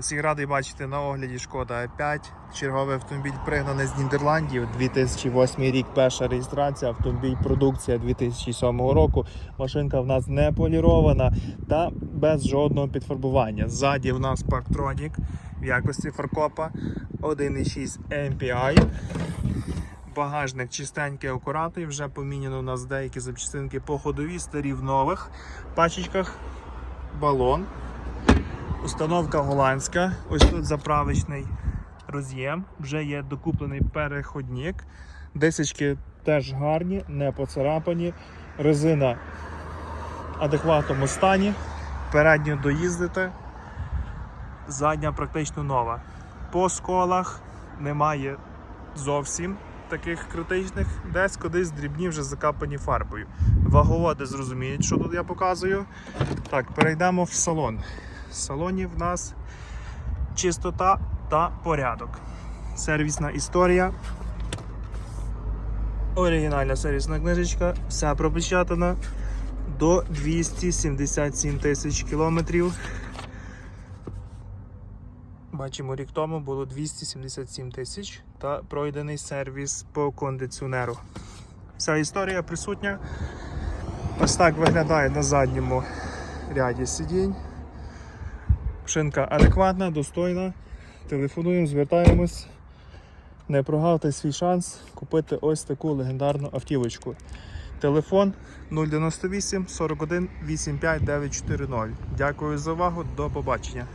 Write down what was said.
Усіх радий бачити на огляді Шкода А5. Черговий автомобіль пригнаний з Нідерландів. 2008 рік, перша реєстрація. Автомобіль продукція 2007 року. Машинка в нас не полірована та без жодного підфарбування. Ззаді в нас Parktronic в якості фаркопа 1.6 MPI. Багажник чистенький, акуратний. Вже поміняно у нас деякі запчастинки по ходовій, старі в нових пачечках. Балон. Установка голландська. Ось тут заправочний роз'єм. Вже є докуплений переходник. Дисочки теж гарні, не поцарапані. Резина в адекватному стані. Передню доїздите. Задня практично нова. По сколах немає зовсім таких критичних, десь кудись дрібні вже закапані фарбою. Ваговоди зрозуміють, що тут я показую. Так, перейдемо в салон. Салоні в нас чистота та порядок. Сервісна історія. Оригінальна сервісна книжечка, вся пропечатана до 277 тисяч кілометрів. Бачимо, рік тому було 277 тисяч та пройдений сервіс по кондиціонеру. Вся історія присутня. Ось так виглядає на задньому ряді сидінь. Шинка адекватна, достойна. Телефонуємо, звертаємось. Не прогавте свій шанс купити ось таку легендарну автівочку. Телефон 098 41 85 940. Дякую за увагу. До побачення.